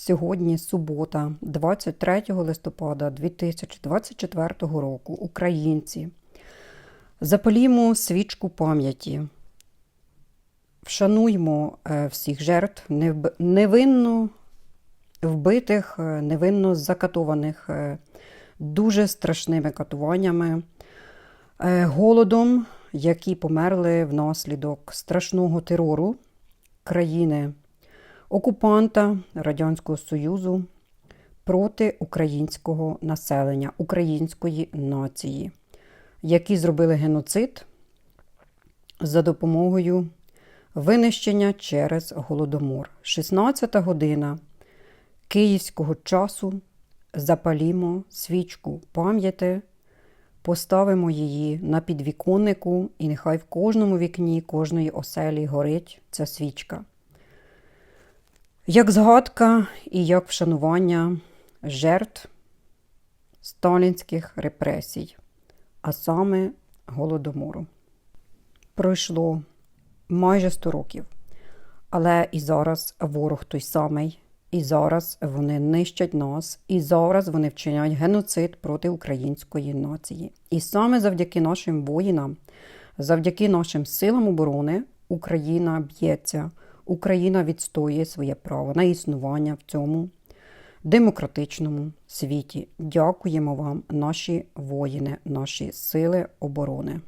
Сьогодні субота, 23 листопада 2024 року. Українці. Запалімо свічку пам'яті. Вшануймо е, всіх жертв невинно вбитих, е, невинно закатованих е, дуже страшними катуваннями, голодом, які померли внаслідок страшного терору країни окупанта Радянського Союзу проти українського населення, української нації, які зробили геноцид за допомогою винищення через голодомор. 16 година київського часу запалімо свічку пам'яті, поставимо її на підвіконнику, і нехай в кожному вікні кожної оселі горить ця свічка. Як згадка і як вшанування жертв сталінських репресій, а саме голодомору. Пройшло майже 100 років, але і зараз ворог той самий, і зараз вони нищать нас, і зараз вони вчиняють геноцид проти української нації. І саме завдяки нашим воїнам, завдяки нашим силам оборони, Україна б'ється. Україна відстоює своє право на існування в цьому демократичному світі. Дякуємо вам, наші воїни, наші сили оборони.